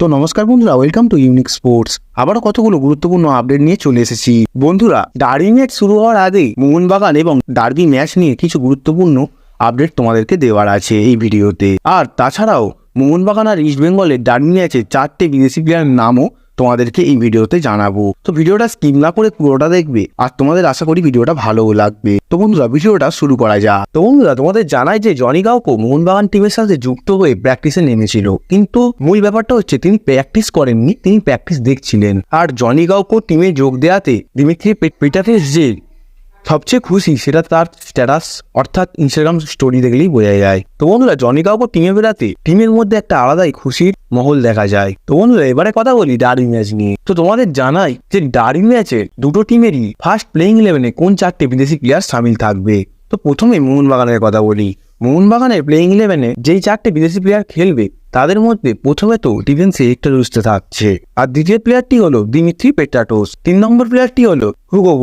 তো নমস্কার বন্ধুরা ওয়েলকাম টু ইউনিক স্পোর্টস আবারও কতগুলো গুরুত্বপূর্ণ আপডেট নিয়ে চলে এসেছি। বন্ধুরা ডার্বি ম্যাচ শুরু হওয়ার আগে মোহনবাগান এবং ডার্বি ম্যাচ নিয়ে কিছু গুরুত্বপূর্ণ আপডেট তোমাদেরকে দেওয়ার আছে এই ভিডিওতে আর তাছাড়াও, মোহনবাগান আর ইস্ট বেঙ্গলের ডার্বি ম্যাচে চারটে বিদেশি প্লেয়ারের নামও তোমাদেরকে এই ভিডিওতে জানাব। তো ভিডিওটা স্কিম না করে পুরোটা দেখবে, আর তোমাদের আশা করি ভিডিওটা ভালো লাগবে। তো বন্ধুরা, ভিডিওটা শুরু করা যাক। তো বন্ধুরা, তোমাদের জানাই যে জনি গাউকো মোহনবাগান টিমের সাথে যুক্ত হয়ে প্র্যাকটিসে নেমেছিল। কিন্তু মূল ব্যাপারটা হচ্ছে, তিনি প্র্যাকটিস করেননি, তিনি প্র্যাকটিস দেখছিলেন। আর জনি গাউকো টিমে যোগ দেওয়াতে দিমিত্রি পেটাফিস যে সবচেয়ে খুশি সেটা তার স্ট্যাটাস অর্থাৎ ইনস্টাগ্রাম স্টোরি দেখলেই বোঝা যায়। তো বন্ধুরা জনি কাউকে টিমে বেরাতে টিমের মধ্যে একটা আলাদাই খুশির মহল দেখা যায়। তো বন্ধুরা, এবারে কথা বলি ডার্বি ম্যাচ নিয়ে। তো তোমাদের জানাই যে ডার্বি ম্যাচের দুটো টিমেরই ফার্স্ট প্লেইং ইলেভেনে কোন চারটে বিদেশি প্লেয়ার সামিল থাকবে? তো প্রথমে মোহনবাগানের কথা বলি। মোহনবাগানের প্লেইং ইলেভেনে যেই চারটে বিদেশি প্লেয়ার খেলবে, তাদের মধ্যে প্রথমে তো ডিফেন্সে একটা রুস্তে থাকছে। আর দ্বিতীয় প্লেয়ারটি হলো দিমিত্রি পেট্রাটোস। তিন নম্বর প্লেয়ারটি হলো হুগো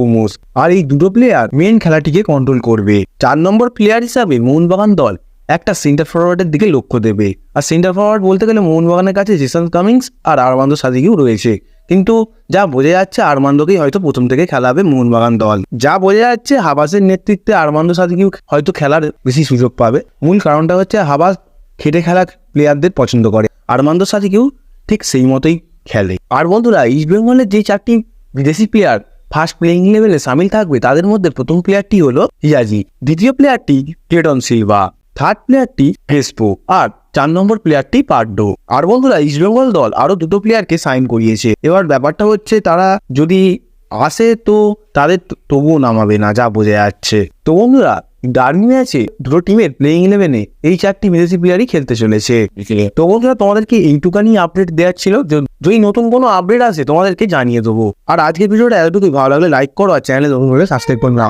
আর এই দুটো প্লেয়ার মেন খেলাটিকে কন্ট্রোল করবে। চার নম্বর প্লেয়ার হিসাবে মোহনবাগান দল একটা সেন্টার ফরওয়ার্ডের দিকে লক্ষ্য দেবে। আর সেন্টার ফরওয়ার্ড বলতে গেলে মোহনবাগানের কাছে জেসন কামিংস আর আরমান্দ সাদিকিও রয়েছে। কিন্তু যা বোঝা যাচ্ছে আরমান্দকেই হয়তো প্রথম থেকে খেলাবে মোহনবাগান দল। যা বোঝা যাচ্ছে হাবাসের নেতৃত্বে আরমান্দ সাদিকিও হয়তো খেলার বেশি সুযোগ পাবে। মূল কারণটা হচ্ছে হাবাস খেটে খেলা প্লেয়ারদের পছন্দ করে। আরমান্দ সাদিকিও ঠিক সেই মতোই খেলে। আর বন্ধুরা ইস্ট বেঙ্গলের যে চারটি বিদেশি প্লেয়ার ফার্স্ট প্লেয়িং লেভেলে সামিল থাকবে, তাদের মধ্যে প্রথম প্লেয়ারটি হলো ইয়াজি দ্বিতীয় প্লেয়ারটি কেটন সিলভা। থার্ড প্লেয়ারটি ফেসপো আর চার নম্বর প্লেয়ারটি পাড্ডো আর বন্ধুরা ইস্টবেঙ্গল দল আরও দুটো প্লেয়ারকে সাইন করিয়েছে। এবার ব্যাপারটা হচ্ছে তারা যদি আসে তো তাদের তবুও নামাবে না যা বোঝা যাচ্ছে। তো বন্ধুরা ডার্বি ম্যাচে দুটো টিমের প্লেইং ইলেভেনে এই চারটি বিদেশি প্লেয়ারই খেলতে চলেছে। তো বন্ধুরা তোমাদেরকে এইটুকানি আপডেট দেওয়ার ছিল। যদি নতুন কোনো আপডেট আসে তোমাদেরকে জানিয়ে দেবো। আর আজকের ভিডিওটা এতটুকুই। ভালো লাগলে লাইক করো আর চ্যানেলে নতুন হলে সাবস্ক্রাইব করো না।